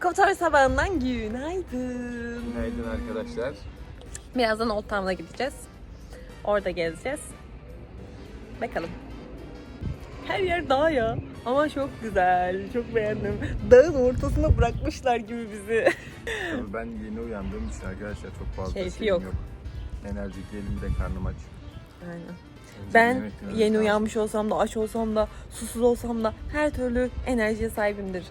Kotor sabahından günaydın. Günaydın arkadaşlar. Birazdan Old Town'a gideceğiz. Orada gezeceğiz. Bakalım. Her yer dağ ya. Ama çok güzel. Çok beğendim. Dağın ortasına bırakmışlar gibi bizi. Tabii ben yeni uyandığım için arkadaşlar çok fazla Keyfi şeyim yok. yok. Enerjik değilim de karnım aç. Aynen. Önce Ben yemek yeni lazım. uyanmış olsam da, aç olsam da, susuz olsam da her türlü enerjiye sahibimdir.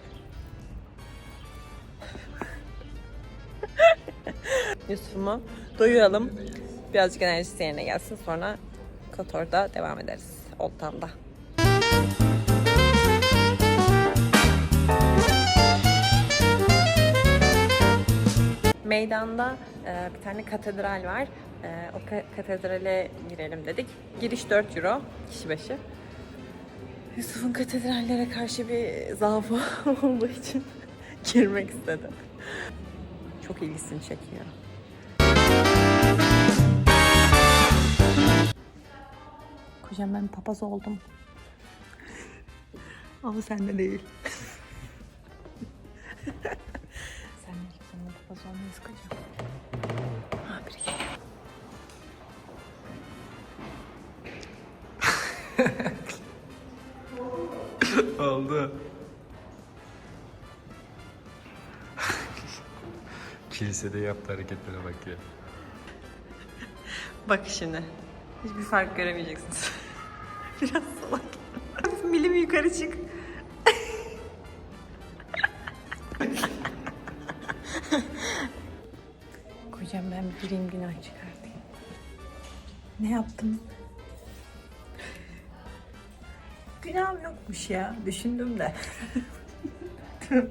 Yusuf'umu doyuralım. Birazcık enerjisi yerine gelsin. Sonra Kotor'da devam ederiz. Old Town'da. Meydanda e, bir tane katedral var. E, o ka- katedrale girelim dedik. Giriş 4 euro kişi başı. Yusuf'un katedrallere karşı bir zaafı olduğu için girmek istedi. Çok ilgisini çekiyor. Kocam ben papaz oldum. Ama sende değil. Sen de sana papaz olmayız kocam. Ha biri geliyor. Oldu. Kilisede yaptığı hareketlere bak ya. Bak şimdi. Hiçbir fark göremeyeceksiniz. Biraz salak. Milim yukarı çık. Kocam ben gireyim günah çıkartayım. Ne yaptım? Günahım yokmuş ya. Düşündüm de.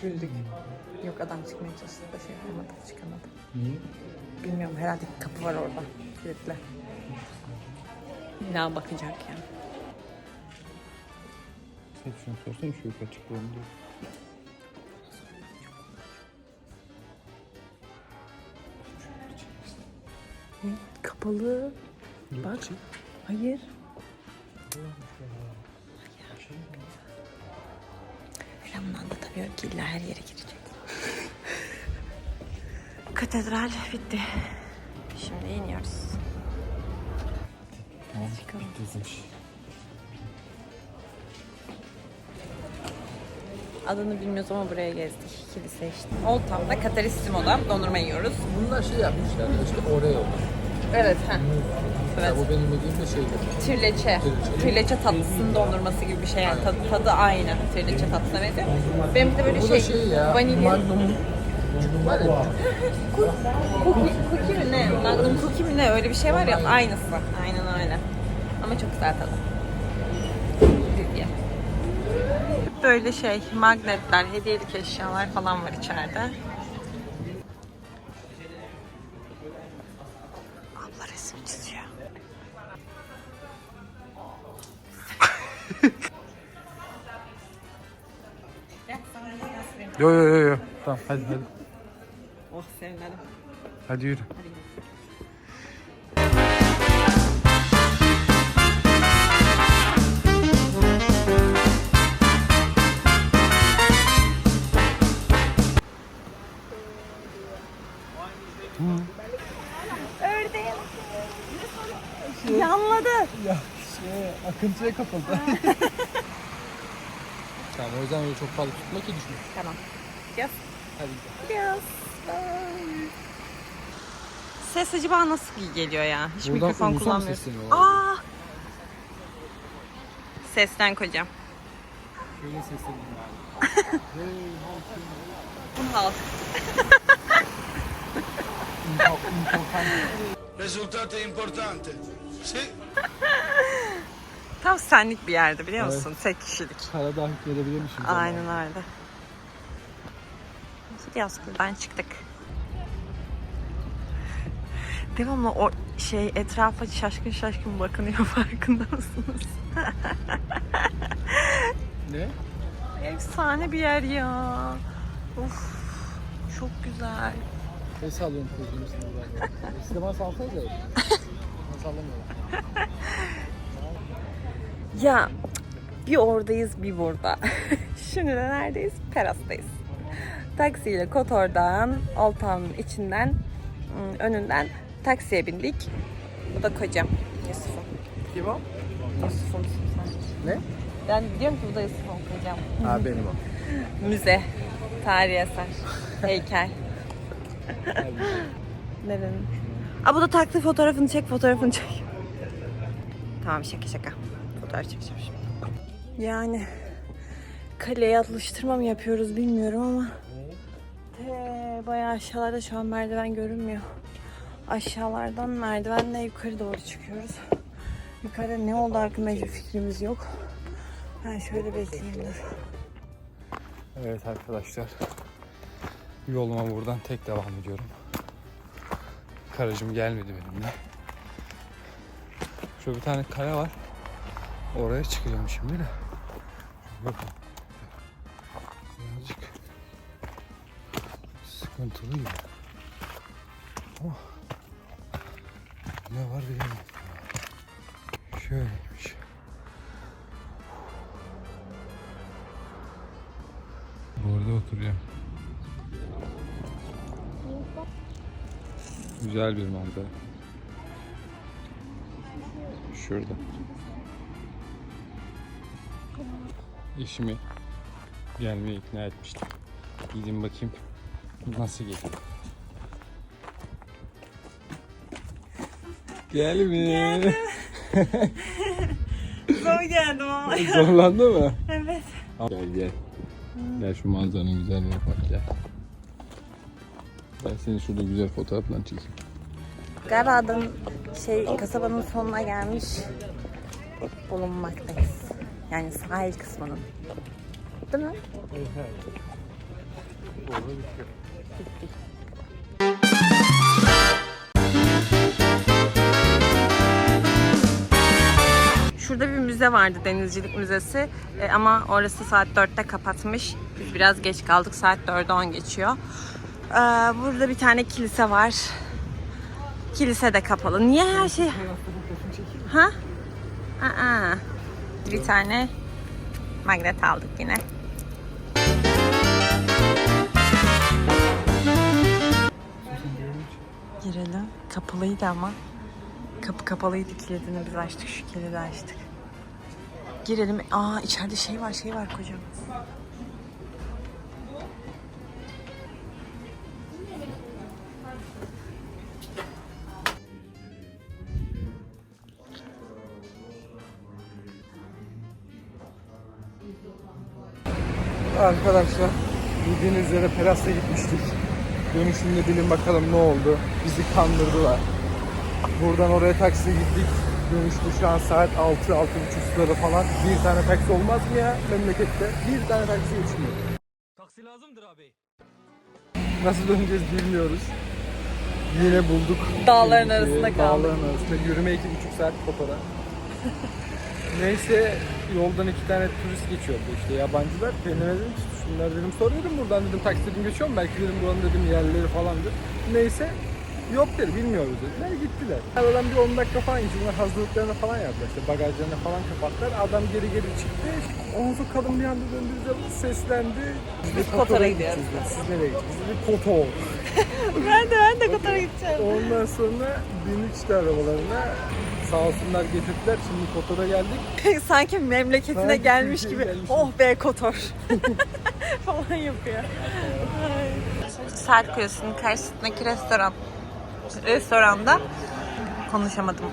Çok güldük. Yok adam çıkmaya çalıştı da şey yapamadı, çıkamadı. Niye? Bilmiyorum herhalde kapı var orada. Kilitli. İlla bakacak yani. Sen şunu sorsana şu yukarı çıkıyorum diye. Kapalı. Bak. Hayır. Tabii ki illa her yere girecek. Katedral bitti. Şimdi iniyoruz. Tamam. Çıkalım. Adını bilmiyoruz ama buraya gezdik. Kilise işte. Old Town'da Katarissimo'da dondurma yiyoruz. Bunlar şey yapmışlar işte Oreo. Evet. Heh. Evet. Bu benim yediğim de şeydi. Tirleçe. Tirleçe tatlısının dondurması gibi bir şey yani. Tadı, tadı aynı. Tirleçe tatlısına benziyor. Benimki de böyle Bu şey, da şey ya. vanilya. Magnum var ya. Cookie, cookie mi ne? Magnum cookie mi ne? Öyle bir şey var ya. Aynısı. Aynen öyle. Ama çok güzel tadı. Böyle şey, magnetler, hediyelik eşyalar falan var içeride. Yo yo yo yo. Tamam hadi hadi. Oh sevmedim. Hadi yürü. Yanladı. Ya şey akıntıya kapıldı. tamam o yüzden öyle çok fazla tutma ki düşme. Tamam. Yes. Hadi gidelim. Yes. Ses acaba nasıl geliyor ya? Hiç Buradan mikrofon ulusal kullanmıyorsun. sesleniyorlar. Aa! Sesten kocam. Şöyle seslenelim abi. hey halkım. Bu halk. Risultato importante. Sì. Tam senlik bir yerde biliyor Evet. musun? Tek kişilik. Karada hükmedebilirmişim. Aynen öyle. Gidiyoruz buradan çıktık. Devamlı o şey etrafa şaşkın şaşkın bakınıyor farkında mısınız? Ne? Efsane bir yer ya. Of, çok güzel. Ne sallıyorsun çocuğun üstüne de bana salsanıza. Ben sallamıyorum. Ya bir oradayız bir burada. Şimdi de neredeyiz? Peras'tayız. Taksiyle Kotor'dan, Town'un içinden, ım, önünden taksiye bindik. Bu da kocam. Yusuf'um. Kim o? Yusuf'umsun sen. Ne? Ben diyorum ki bu da Yusuf'um kocam. Ha benim o. Müze, tarihi eser, heykel. Nerenin? Aa bu da taktı fotoğrafını çek, fotoğrafını çek. Tamam şaka şaka. Fotoğraf çekeceğim şimdi. Yani kaleye atlaştırma mı yapıyoruz bilmiyorum ama Te, bayağı aşağılarda şu an merdiven görünmüyor. Aşağılardan merdivenle yukarı doğru çıkıyoruz. Yukarıda ne oldu hakkında hiçbir fikrimiz yok. Ben şöyle bekleyeyim dur. Evet arkadaşlar. Yoluma buradan tek devam ediyorum. Karacım gelmedi benimle. Şurada bir tane kaya var. Oraya çıkacağım şimdi de. Bakın. Birazcık sıkıntılı gibi. Ama ne var bilemem. Şöyleymiş. Burada oturuyorum. Güzel bir manzara. Şurada. Eşimi gelmeye ikna etmiştim. Gidin bakayım nasıl geliyor. Gelme. Zor geldim ama. Zorlandı mı? Evet. Gel gel. Gel şu manzaranın güzelliğine bak gel. Ben seni şurada güzel fotoğrafla çekeyim. Galiba adam şey kasabanın sonuna gelmiş bulunmaktayız. Yani sahil kısmının. Değil mi? Şurada bir müze vardı Denizcilik Müzesi E, ama orası saat 4'te kapatmış. Biz biraz geç kaldık saat 4'e 10 geçiyor. Ee, burada bir tane kilise var. Kilise de kapalı. Niye her şey... Ha? Aa, bir tane magnet aldık yine. Girelim. Kapalıydı ama. Kapı kapalıydı kilidini biz açtık. Şu kilidi açtık. Girelim. Aa içeride şey var şey var kocaman. Arkadaşlar bildiğiniz üzere Peras'a gitmiştik. Dönüşünde bilin bakalım ne oldu. Bizi kandırdılar. Buradan oraya taksiye gittik. Dönüşte şu an saat 6 6 buçuk suları falan. Bir tane taksi olmaz mı ya memlekette? Bir tane taksi geçmiyor. Taksi lazımdır abi. Nasıl döneceğiz bilmiyoruz. Yine bulduk. Dağların arasında kaldık. Dağların arasında. Yürüme iki buçuk saat fotoğraf. Neyse yoldan iki tane turist geçiyordu işte yabancılar. Kendime dedim ki şunlar dedim soruyorum buradan dedim taksi dedim geçiyor mu? Belki dedim buranın dedim yerleri falandır. Neyse yok dedi bilmiyoruz dediler gittiler. Aradan bir 10 dakika falan. Bunlar hazırlıklarını falan yaptılar işte bagajlarını falan kapattılar. Adam geri geri çıktı. Ondan kadın bir anda döndü bize seslendi. Biz de Kotor'a Kotor'a gidiyoruz. dedi. Siz nereye gidiyorsunuz? Biz de Kotor. Ben de ben de Katar'a gideceğim. Ondan sonra bindik işte arabalarına. Sağ olsunlar getirdiler. Şimdi Kotor'a geldik. Sanki memleketine Sanki gelmiş gibi. gelmiş Oh be Kotor. falan yapıyor. Saat Kulesi'nin karşısındaki restoran. Restoranda konuşamadım.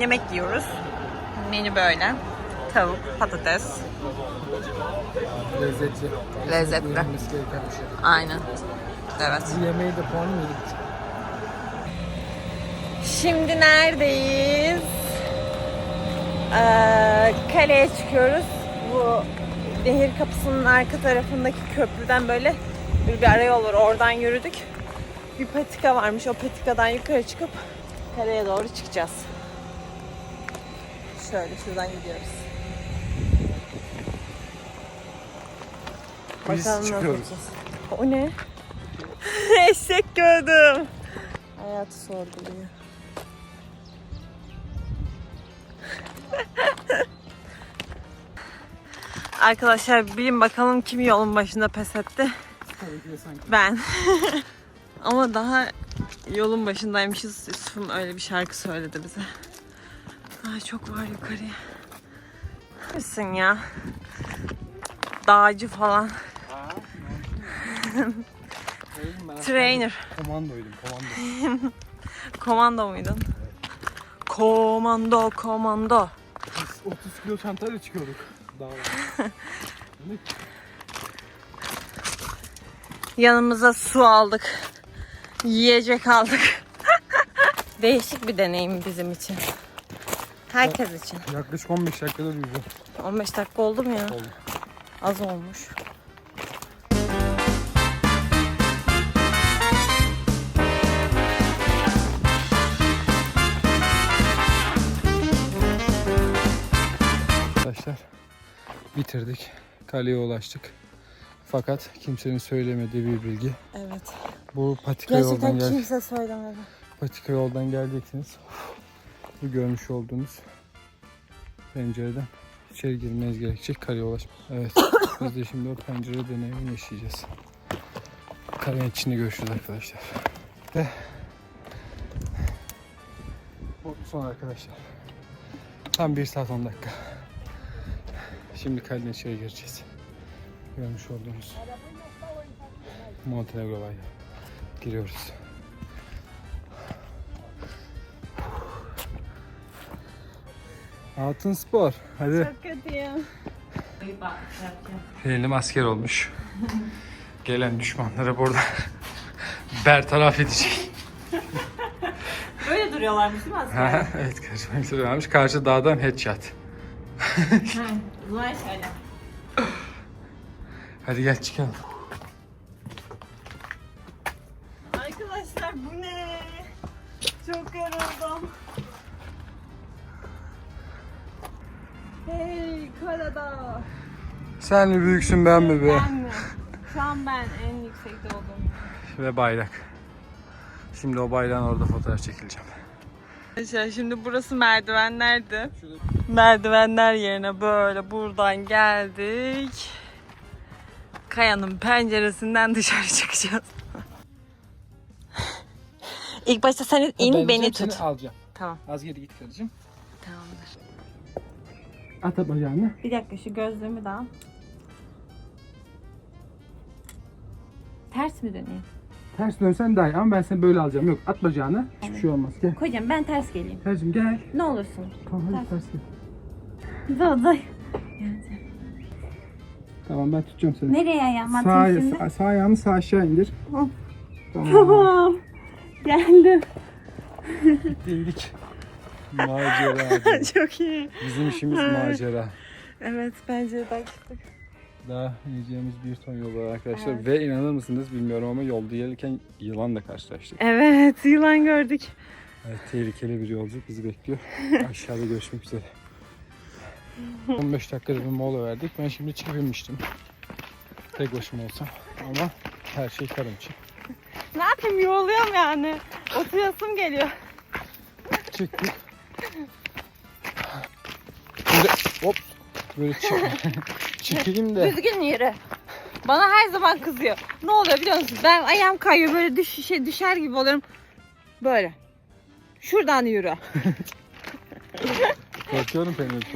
Yemek yiyoruz. Menü böyle. Tavuk, patates. Lezzetli. Lezzetli. Bir şey. Aynen. Evet. Bu yemeği de puanı mı yedik? Şimdi neredeyiz? Ee, kaleye çıkıyoruz. Bu nehir kapısının arka tarafındaki köprüden böyle bir, bir arayol var. Oradan yürüdük. Bir patika varmış. O patikadan yukarı çıkıp kaleye doğru çıkacağız. Şöyle şuradan gidiyoruz. Biz Bakalım nasıl çıkıyoruz. O ne? Eşek gördüm. Hayatı sorguluyor. Arkadaşlar bilin bakalım kim yolun başında pes etti. Tabii ki de sanki. Ben. Ama daha yolun başındaymışız. Yusuf'um öyle bir şarkı söyledi bize. Daha çok var yukarıya. Misin ya? Dağcı falan. Trainer. Komandoydum komando. Komando muydun? Komando, komando. Biz 30 kilo çantayla çıkıyorduk. Yanımıza su aldık. Yiyecek aldık. Değişik bir deneyim bizim için. Herkes için. Yaklaşık 15 dakikada yürüdüm. 15 dakika oldu mu ya? Oldu. Az olmuş. Bitirdik. Kaleye ulaştık. Fakat kimsenin söylemediği bir bilgi. Evet. Bu patika yoldan Gerçekten gel kimse söylemedi. patika yoldan geleceksiniz. Bu görmüş olduğunuz pencereden içeri girmeniz gerekecek kaleye ulaşmak. Evet. Biz de şimdi o pencere deneyimini yaşayacağız. Kalenin içinde görüşürüz arkadaşlar. Ve bu son arkadaşlar. Tam 1 saat 10 dakika. Şimdi içeri gireceğiz. Görmüş olduğunuz Montenegro bayrağı. Giriyoruz. Altın spor. Hadi. Çok kötüyüm. Elim asker olmuş. Gelen düşmanları burada bertaraf edecek. Böyle duruyorlarmış değil mi? Ha, evet karşıma getiriyorlarmış. Karşı dağdan headshot. Zaman şöyle. Hadi gel çıkalım. Arkadaşlar bu ne? Çok yoruldum. Hey Karadağ. Sen mi büyüksün ben mi be? Ben mi? Şu an ben en yüksekte oldum. Ve bayrak. Şimdi o bayrağın orada fotoğraf çekileceğim. Arkadaşlar şimdi burası merdivenlerdi. Merdivenler yerine böyle buradan geldik. Kayanın penceresinden dışarı çıkacağız. İlk başta sen in beni tut. alacağım. Tamam. Az geri git karıcığım. Tamamdır. At bacağını. Bir dakika şu gözlüğümü de al. Ters mi döneyim? Ters dönsen daha iyi ama ben seni böyle alacağım. Yok at bacağını. Hiçbir şey olmaz. Gel. Kocam ben ters geleyim. Karıcığım gel. Ne olursun. Tamam hadi ters gel. Daday. Tamam ben tutacağım seni. Nereye ayağım Sağ, atayım şimdi? sağ, sağ ayağını sağ aşağı indir. Tamam. Tamam. Geldim. İndik. Macera. Çok iyi. Bizim işimiz macera. Evet bence de çıktık. Daha yiyeceğimiz bir ton yol var arkadaşlar. Evet. Ve inanır mısınız bilmiyorum ama yolda gelirken yılanla karşılaştık. Evet yılan gördük. Evet, tehlikeli bir yolculuk bizi bekliyor. Aşağıda görüşmek üzere. 15 dakikada bir mola verdik. Ben şimdi çıkabilmiştim. Tek başıma olsam. Ama her şey karım için. Ne yapayım yuvalıyorum yani. Oturasım geliyor. Çıktık. Böyle çıkayım da Düzgün yürü. Bana her zaman kızıyor. Ne oluyor biliyor musun? Ben ayağım kayıyor böyle düş, şey, düşer gibi oluyorum. Böyle. Şuradan yürü. korkuyorum peynir.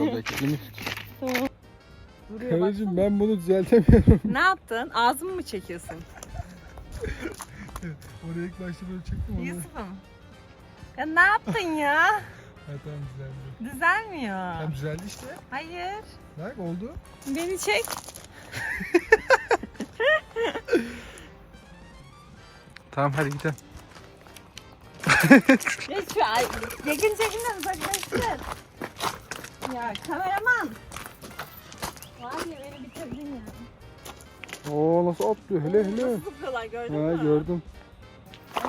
Duruyor bak. Karıcığım ben bunu düzeltemiyorum. Ne yaptın? Ağzımı mı çekiyorsun? Oraya ilk başta böyle çektim. Yusuf'um. Ya ne yaptın ya? Ha, tamam düzeldi. Düzelmiyor. Tamam düzeldi işte. Hayır. Bak oldu. Beni çek. Tamam hadi gidelim. Geç şu ay. Yakın çekimden uzaklaştır. Ya kameraman. Var ya beni bitirdin ya. Oo nasıl atlıyor hele hele. Nasıl zıplıyorlar gördün Ha mü? gördüm.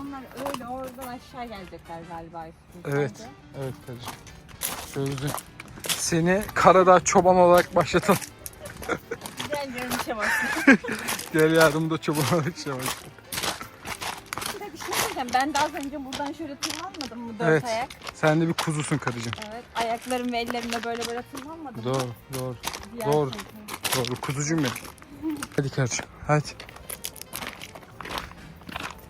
Onlar öyle oradan aşağı gelecekler galiba. Yusuf'un Evet. Evet kardeşim. Şöyle seni Karadağ çoban olarak başlatalım. Güzel görünüşe baksın. Gel yardımda çoban olarak şey var. Bir de bir şey diyeceğim. Ben de az önce buradan şöyle tırmanmadım mı dört Evet. ayak? Sen de bir kuzusun karıcığım. Evet. Ayaklarım ve ellerimle böyle böyle tırmanmadım mı? Doğru doğru. Diğer doğru. tarafa. Doğru kuzucuğum benim. Hadi kardeşim hadi.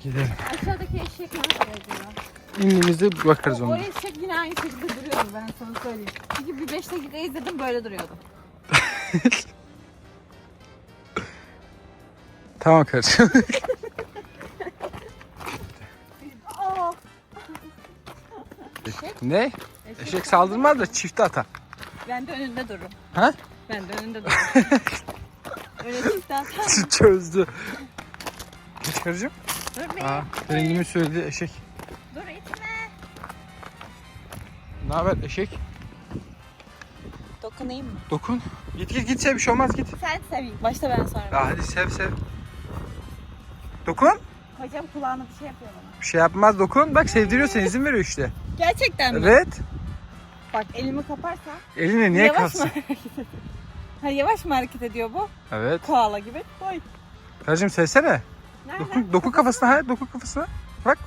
Gidelim. Aşağıdaki eşek nasıl acıyor? İndiğimizde bakarız O ona. eşek yine aynı şekilde duruyordu ben sana söyleyeyim. Çünkü bir 5 dakika izledim böyle duruyordu. Tamam kardeşim. ne? Eşek saldırmaz da çifte atar. Ben de önünde dururum. Ha? Ben de önünde dururum. Öyle çift atar. Çözdü. Geç karıcığım. Dur be. Aa, söylediği eşek. Dur itme. Ne haber eşek? Dokunayım mı? Dokun. Git git git sev bir şey olmaz git. Sen seveyim. Başta ben sonra. Ya hadi sev sev. Dokun. Hocam kulağına bir şey yapıyor bana. Bir şey yapmaz dokun. Bak sevdiriyor seni izin veriyor işte. Gerçekten mi? Evet. Bak elimi kaparsa. Eline niye yavaş kalsın? mı hareket ediyor? Ha yavaş mı hareket ediyor bu? Evet. Koala gibi. Oy. Karıcığım sevsene. Dokun, dokun kafasına ha dokun kafasına. Bak.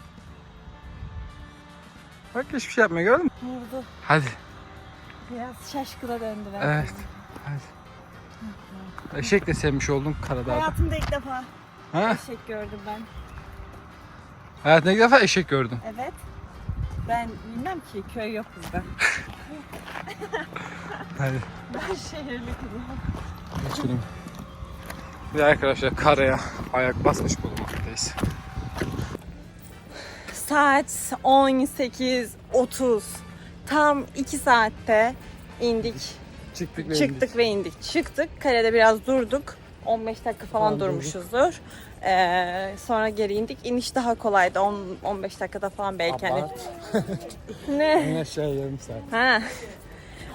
Bak hiçbir şey yapmıyor gördün mü? Vurdu. Hadi. Biraz şaşkına döndü ben. Evet. Eşek de sevmiş oldun Karadağ'da. Hayatımda ilk defa Ha? eşek gördüm ben. Hayatında ilk defa eşek gördün. Evet. Ben bilmem ki köy yok bizde. Hadi Ben şehirli kızım. geçelim. Ve arkadaşlar karaya ayak basmış bulunmaktayız. Saat 18.30. Tam 2 saatte indik. Çıktık ve Çıktık ve indik. Çıktık. Kalede biraz durduk. 15 dakika falan Tamam, durmuşuzdur. Ee, sonra geri indik. İniş daha kolaydı. 10 15 dakikada falan belki hani. ne? En aşağı yarım saat. Ha.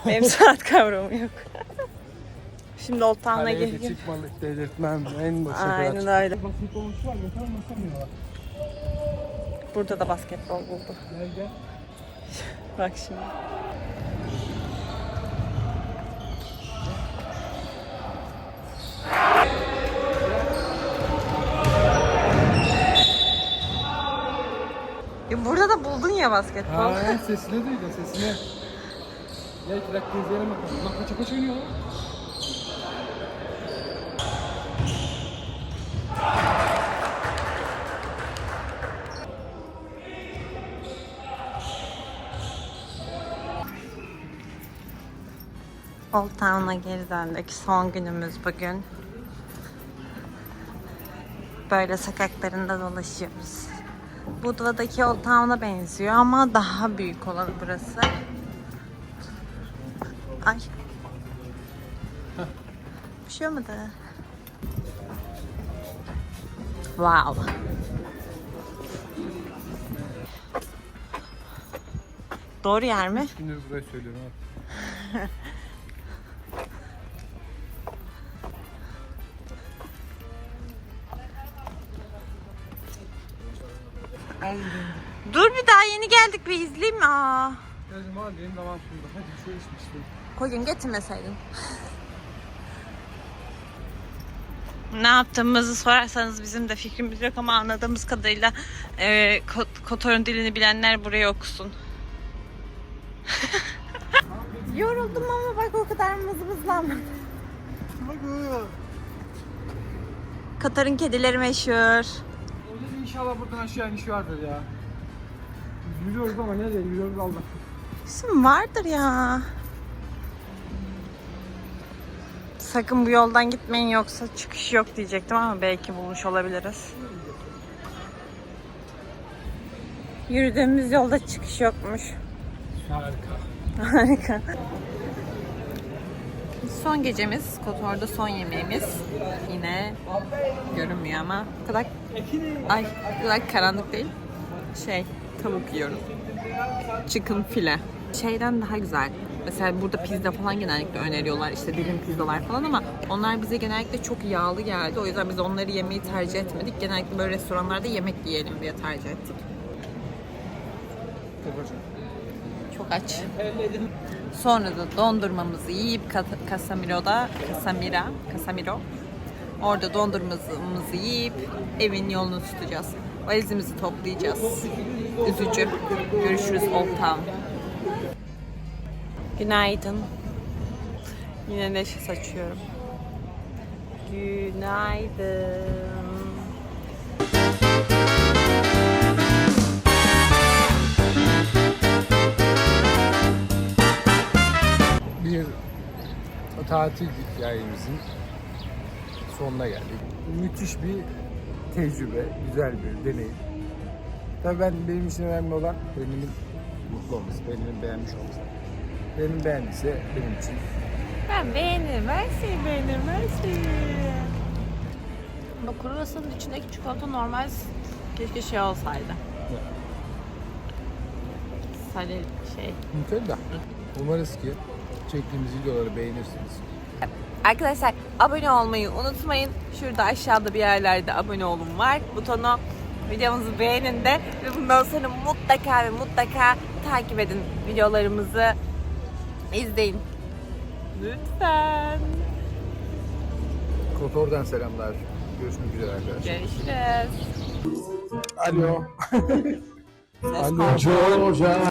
Benim saat kavramı yok. Şimdi Old Town'a Karaya da geliyorum. çıkmalık delirtmem en başa kadar. Aynen öyle. Basit olmuş var yeter basamıyorlar. Burada da basketbol buldu. Gel gel. Bak şimdi. Ya burada da buldun ya basketbol. Ha, sesini duydum sesini. Gel iki dakika izleyelim bakalım. Bak kaça kaç oynuyor Old Town'a geri döndük. Son günümüz bugün. Böyle sokaklarında dolaşıyoruz. Budva'daki Old Town'a benziyor ama daha büyük olan burası. Ay. Bir şey olmadı. Wow. Doğru yer mi? Gündür burayı söylüyorum abi. Dur bir daha yeni geldik bir izleyeyim mi? Aa. Geldim abi benim damağım şurada. Hadi bir şey içmiştim. Koyun getirmeseydin. ne yaptığımızı sorarsanız bizim de fikrimiz yok ama anladığımız kadarıyla e, Kot- Kotor'un dilini bilenler buraya okusun. Yoruldum ama bak o kadar mızmızlanmadım. Katar'ın kedileri meşhur. İnşallah buradan aşağı iniş vardır ya. Yürüyoruz ama nereye yürüyoruz Allah. Kesin vardır ya. Sakın bu yoldan gitmeyin yoksa çıkış yok diyecektim ama belki bulmuş olabiliriz. Yürüdüğümüz yolda çıkış yokmuş. Harika. Harika. Son gecemiz, Kotor'da son yemeğimiz. Yine görünmüyor ama o kadar ay o kadar karanlık değil. Şey, tavuk yiyoruz. Chicken file. Şeyden daha güzel. Mesela burada pizza falan genellikle öneriyorlar. işte dilim pizzalar falan ama onlar bize genellikle çok yağlı geldi. O yüzden biz onları yemeyi tercih etmedik. Genellikle böyle restoranlarda yemek yiyelim diye tercih ettik. Çok aç. Sonra da dondurmamızı yiyip Casamiro'da, Casamira, Casamiro. Orada dondurmamızı yiyip evin yolunu tutacağız. Valizimizi toplayacağız. Üzücü. Görüşürüz Old Town. Günaydın. Yine neşe saçıyorum. Günaydın. Bir tatil hikayemizin sonuna geldik. Müthiş bir tecrübe, güzel bir deneyim. Tabii ben benim için önemli olan benim mutlu olması, benim beğenmiş olması. Benim beğendiyse benim için Ben beğenirim. Her şeyi beğenirim. Her şeyi. Bak kruvasanın içindeki çikolata normal keşke şey olsaydı. Sale şey. Nutella. Umarız ki çektiğimiz videoları beğenirsiniz. Arkadaşlar abone olmayı unutmayın. Şurada aşağıda bir yerlerde abone olun var. Butonu videomuzu beğenin de ve bundan sonra mutlaka ve mutlaka takip edin videolarımızı izleyin. Lütfen. Kotor'dan selamlar. Görüşmek üzere arkadaşlar. Görüşürüz. Alo. Alo.